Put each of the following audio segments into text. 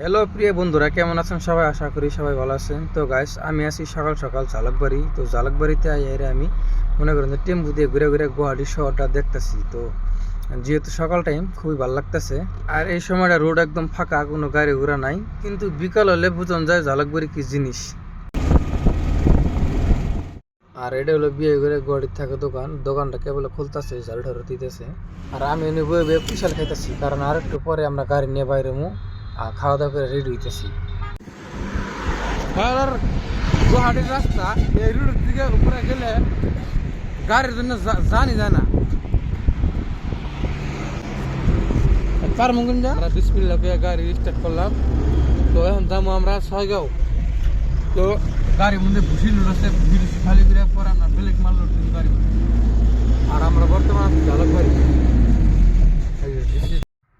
Hello প্রিয় বন্ধুরা, কেমন আছেন সবাই? আশা করি সবাই ভালো আছেন। তো গাইস আমি আছি সকাল সকাল জালকবাড়ি। তো জালকবাড়িতে আইয়ারে আমি মনে করেন যে টেম্পু দিয়ে ঘুরে ঘুরে গুয়াহাটি শহরটা দেখতেছি। তো যেহেতু সকাল টাইম খুবই ভালো লাগতেছে। আর এই সময়টা রোড একদম ফাঁকা, কোনো গাড়ি ঘোড়া নাই। কিন্তু বিকাল হলে বুঝন যায় জালকবাড়ি কি জিনিস। আর এটা হলো বিয়ে করে গুয়াহাটির থাকে দোকান। দোকানটা কেবল খুলতেছে, ঝাড়ু দিতেছে। আর আমি বয়ে বয়ে বিশাল খাইতেছি। কারণ আর একটু পরে আমরা গাড়ি নিয়ে বাইরে আর খাওয়া দাওয়া করে রেডি হইতেছি। আর গুয়াহাটির রাস্তা, এই রোডের দিকে উপরে গেলে গাড়ির জন্য জানি যায় না। চার মুগুন যা? বিসমিল্লা করে গাড়ি স্টার্ট করলাম। তো এখন যাব আমরা ছয়গাঁও। তো গাড়ির মধ্যে ভুসি লুড়াছে ভুসি খালি করে পরে আমরা ব্রেক মারলো গাড়ি আর আমরা বর্তমান চালক বাড়ি।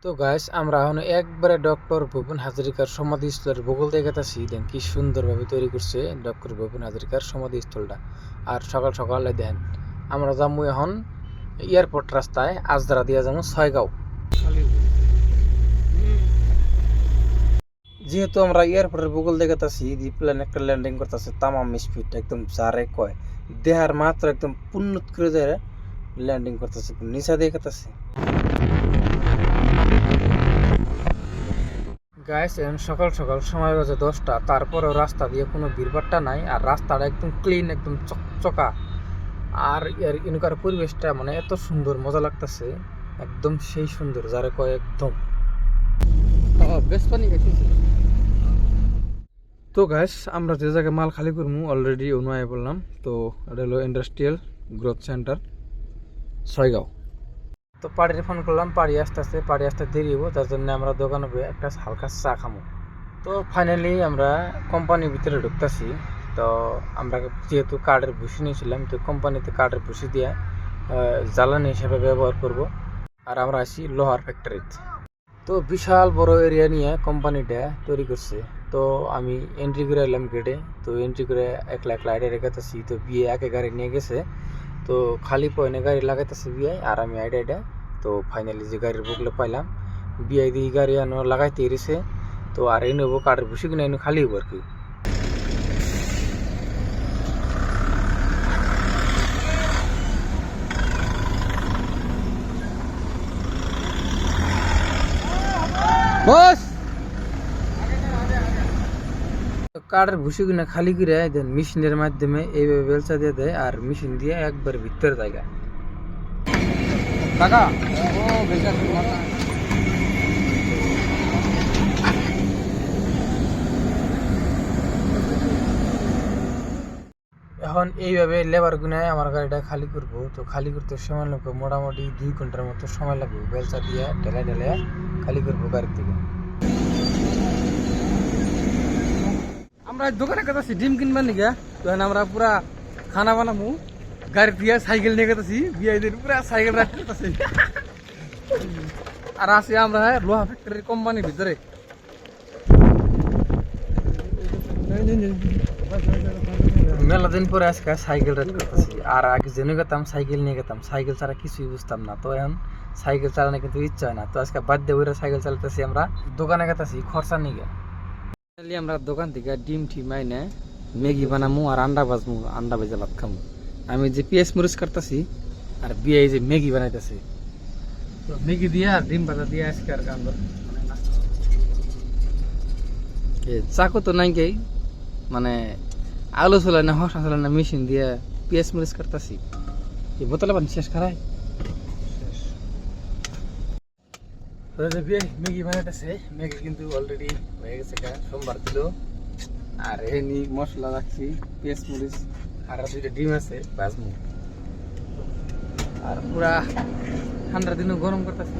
তো গাইস আমরা এখন একবারে ডক্টর ভূপেন হাজারিকার সমাধিস্থলের থেকে গেছি দেন কি সুন্দরভাবে তৈরি করছে ডক্টর ভূপেন হাজারিকার সমাধিস্থলটা। আর সকাল সকালে দেন, আমরা যাব এখন এয়ারপোর্ট রাস্তায় আজদারা দিয়া যাব ছয়গাঁও। যেহেতু আমরা এয়ারপোর্টের বগল দেখে তাছি দি প্লেন একটা ল্যান্ডিং করতেছে, তামাম স্পিড একদম যারে কয়। দেহার মাত্র একদম পুন্নত করে ল্যান্ডিং করতেছে নিচা দেখে গাইস এখন সকাল সকাল সময় বাজে দশটা তারপরেও রাস্তা দিয়ে কোনো ভিড়ভাট্টা নাই আর রাস্তাটা একদম ক্লিন একদম চকচকা। আর এর এনকার পরিবেশটা মানে এত সুন্দর মজা লাগতেছে। একদম সেই সুন্দর যারে কয় একদম। তো গাইস আমরা যে জায়গায় মাল খালি করব অলরেডি অনুয়ায় বললাম তো এটা হলো ইন্ডাস্ট্রিয়াল গ্রোথ সেন্টার ছয়গাঁও। তো পাড়ির ফোন করলাম, পাড়ি আসতে আসতে পাড়ি আসতে দেরি হব তার জন্য আমরা দোকানে একটা হালকা চা খামো। তো ফাইনালি আমরা কোম্পানির ভিতরে ঢুকতেছি। তো আমরা যেহেতু কার্ডের ভুসি নিয়েছিলাম, তো কোম্পানিতে কার্ডের ভুসি দিয়ে জ্বালানি হিসেবে ব্যবহার করব। আর আমরা আসি লোহার ফ্যাক্টরিতে তো বিশাল বড় এরিয়া নিয়ে কোম্পানিটা তৈরি করছে। তো আমি এন্ট্রি করে এলাম গেটে তো এন্ট্রি করে একলা একলা আইডিয়া রেখাতেছি। তো বিয়ে একে গাড়ি নিয়ে গেছে। তো খালি পয়নে গাড়ি লাগাইতেছে বিয়ে আর আমি আইডিয়াটা তো ফাইনালি যে গাড়ির বুকলে পাইলাম বিয়ে দিয়ে গাড়ি আনো লাগাইতে এরিছে তো আর এই নেব কাঠের বসে কিনে এনে খালি হব আর কি বস কাঠের ভুসি কিনে খালি করে দেন মেশিনের মাধ্যমে এইভাবে বেলচা দিয়ে দেয় আর মেশিন দিয়ে একবার ভিতরে জায়গা কাকা? ও এখন এইভাবে লেবার গুনায় আমার গাড়িটা খালি করব। তো খালি করতে সময় লাগবে মোটামুটি দুই ঘণ্টার মতো সময় লাগবে। বেলচা দিয়ে ঢেলে ঢেলে খালি করব গাড়ি থেকে আমরা দোকানে কাছে ডিম কিনবার নিগা তো আমরা পুরা খানা বানাবো। গাড়ি দিয়ে সাইকেল নিয়ে গেছি বিআইদের পুরা সাইকেল রাখতেছি আর আছি আমরা লোহা ফ্যাক্টরির কোম্পানির ভিতরে। মেলা দিন পরে আজকে সাইকেল রাইড করতেছি। আর আগে জেনে গেতাম, সাইকেল নিয়ে গেতাম। সাইকেল ছাড়া কিছুই বুঝতাম না। তো এখন সাইকেল চালানো কিন্তু ইচ্ছা হয় না। তো আজকে বাদ দিয়ে সাইকেল চালাতেছি আমরা। দোকানে গেতাছি, খরচা নিয়ে। আমরা দোকান থেকে ডিম টিম আইনে, ম্যাগি বানামু আর আন্ডা ভাজমু, আন্ডা ভেজে ভাত খামু। আমি যে পেঁয়াজ মরিচ কাটতাছি আর বিয়ে যে ম্যাগি বানাইতেছি। তো ম্যাগি দিয়ে আর ডিম ভাজা দিয়ে আজকে আর গান চাকু তো নাই কে মানে আলু চলে না হসা চলে না মেশিন দিয়ে পেঁয়াজ মরিচ কাটতাছি। এই বোতলে পানি শেষ খারাই ম্যাগি বানাইতেছে ম্যাগি কিন্তু অলরেডি হয়ে গেছে সোমবার দিল। আর এনি মশলা রাখছি পেঁয়াজ মরিচ। আর দুইটা ডিম আছে ভাজমু আর পুরা ঠান্ডার দিনও গরম করতেছে।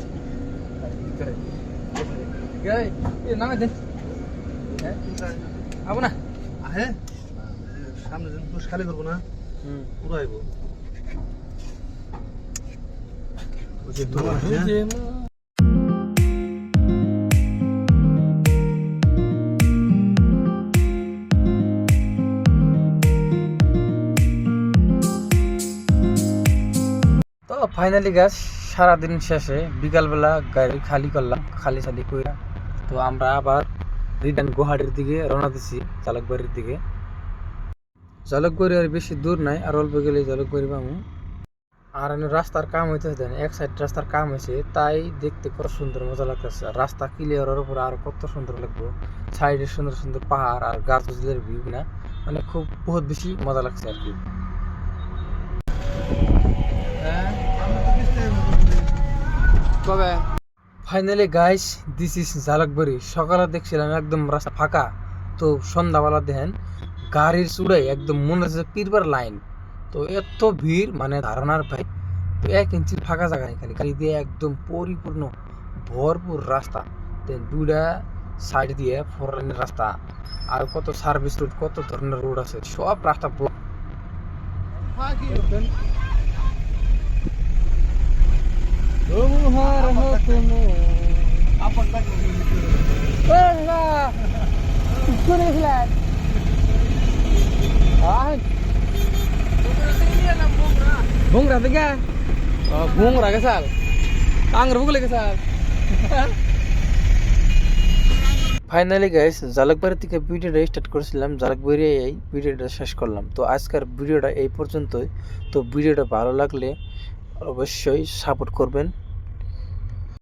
নামে দেন হ্যাঁ আবো না। আহে সামনে দিন খালি করব না হুম। পুরো আইব। তো ফাইনালি গাছ সারাদিন শেষে বিকালবেলা গাড়ি খালি করলাম, খালি খালি কইরা। তো আমরা আবার রিটার্ন গুয়াহাটির দিকে রওনা দিছি, জালুকবাড়ির দিকে। জালুকবাড়ি আর বেশি দূর নাই, আর অল্প গেলে জালুকবাড়ি পাবো। আর রাস্তার কাম হইতেছে এক সাইড রাস্তার কাম হয়েছে তাই দেখতে কত সুন্দর মজা লাগতেছে। রাস্তা ক্লিয়ার উপরে আর কত সুন্দর লাগবে। সাইডে সুন্দর সুন্দর পাহাড় আর গাছ ভিউ না মানে খুব বহুত বেশি মজা লাগছে আর কি। কবে? Finally guys this is Jalukbari সকালে দেখছিলাম একদম রাস্তা ফাঁকা। তো সন্ধ্যাবেলা দেখেন গাড়ির চূড়াই একদম মনে হচ্ছে পীরবার লাইন তো এত ভিড় মানে ধারণার ভাই তো এক ইঞ্চি ফাঁকা জায়গা নেই খালি। গাড়ি দিয়ে একদম পরিপূর্ণ ভরপুর রাস্তা। দেন দুইটা সাইড দিয়ে ফোর লাইনের রাস্তা। আর কত সার্ভিস রোড কত ধরনের রোড আছে সব রাস্তা block। তোমার হুকুম Bungra tiga. Oh, bungra ke sal. Anggur bukule ke sal. Finally guys Jalukbari থেকে ভিডিওটা স্টার্ট করেছিলাম জালকবাড়ি এই ভিডিওটা শেষ করলাম তো আজকের ভিডিওটা এই পর্যন্তই তো ভিডিওটা ভালো লাগলে অবশ্যই সাপোর্ট করবেন।